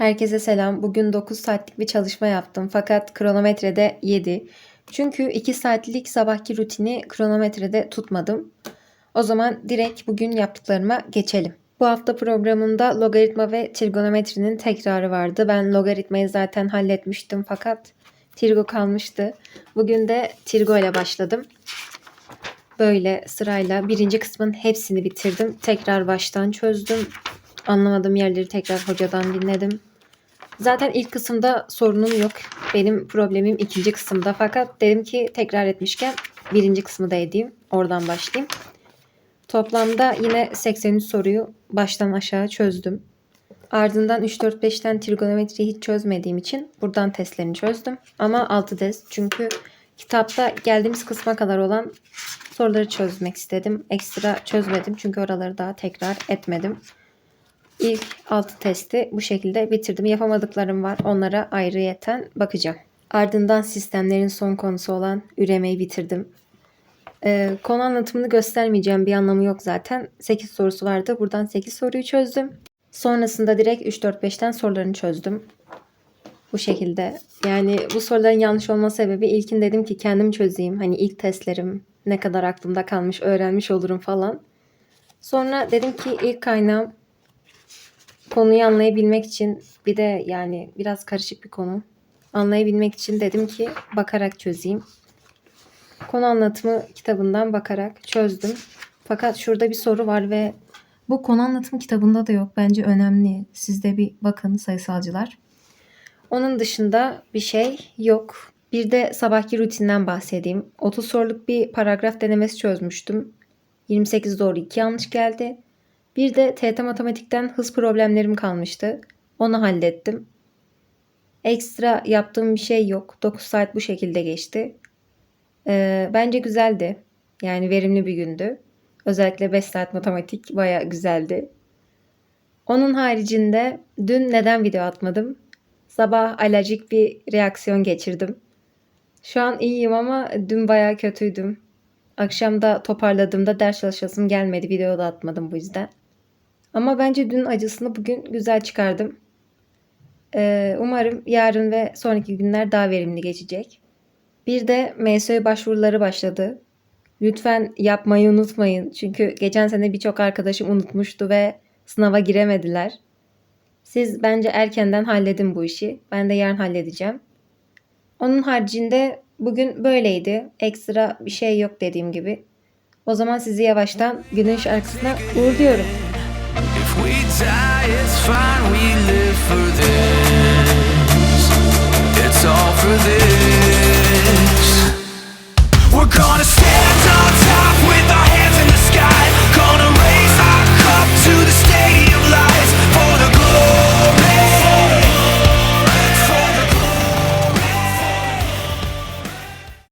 Herkese selam. Bugün 9 saatlik bir çalışma yaptım fakat kronometrede 7. Çünkü 2 saatlik sabahki rutini kronometrede tutmadım. O zaman direkt bugün yaptıklarıma geçelim. Bu hafta programımda logaritma ve trigonometrinin tekrarı vardı. Ben logaritmayı zaten halletmiştim fakat trigo kalmıştı. Bugün de trigo ile başladım. Böyle sırayla birinci kısmın hepsini bitirdim. Tekrar baştan çözdüm. Anlamadığım yerleri tekrar hocadan dinledim. Zaten ilk kısımda sorunum yok. Benim problemim ikinci kısımda. Fakat dedim ki tekrar etmişken birinci kısmı da edeyim. Oradan başlayayım. Toplamda yine 83 soruyu baştan aşağı çözdüm. Ardından 3-4-5'ten trigonometriyi hiç çözmediğim için buradan testlerini çözdüm. Ama 6 test çünkü kitapta geldiğimiz kısma kadar olan soruları çözmek istedim. Ekstra çözmedim çünkü oraları daha tekrar etmedim. İlk 6 testi bu şekilde bitirdim. Yapamadıklarım var. Onlara ayrıyeten bakacağım. Ardından sistemlerin son konusu olan üremeyi bitirdim. Ee, konu anlatımını göstermeyeceğim bir anlamı yok zaten. 8 sorusu vardı. Buradan 8 soruyu çözdüm. Sonrasında direkt 3-4-5'ten sorularını çözdüm. Bu şekilde. Yani bu soruların yanlış olma sebebi ilkin dedim ki kendim çözeyim. Hani ilk testlerim ne kadar aklımda kalmış öğrenmiş olurum falan. Sonra dedim ki ilk kaynağım konuyu anlayabilmek için bir de yani biraz karışık bir konu. Anlayabilmek için dedim ki bakarak çözeyim. Konu anlatımı kitabından bakarak çözdüm. Fakat şurada bir soru var ve bu konu anlatımı kitabında da yok. Bence önemli. Siz de bir bakın sayısalcılar. Onun dışında bir şey yok. Bir de sabahki rutinden bahsedeyim. 30 soruluk bir paragraf denemesi çözmüştüm. 28 doğru 2 yanlış geldi. Bir de TET matematikten hız problemlerim kalmıştı. Onu hallettim. Ekstra yaptığım bir şey yok. 9 saat bu şekilde geçti. Ee, bence güzeldi. Yani verimli bir gündü. Özellikle 5 saat matematik baya güzeldi. Onun haricinde dün neden video atmadım? Sabah alerjik bir reaksiyon geçirdim. Şu an iyiyim ama dün baya kötüydüm. Akşam da toparladığımda ders çalışasım gelmedi. Video da atmadım bu yüzden. Ama bence dün acısını bugün güzel çıkardım. Ee, umarım yarın ve sonraki günler daha verimli geçecek. Bir de MSÖ başvuruları başladı. Lütfen yapmayı unutmayın. Çünkü geçen sene birçok arkadaşım unutmuştu ve sınava giremediler. Siz bence erkenden halledin bu işi. Ben de yarın halledeceğim. Onun haricinde bugün böyleydi. Ekstra bir şey yok dediğim gibi. O zaman sizi yavaştan günün şarkısına uğurluyorum. If we die, it's fine, we live for this. It's all for this.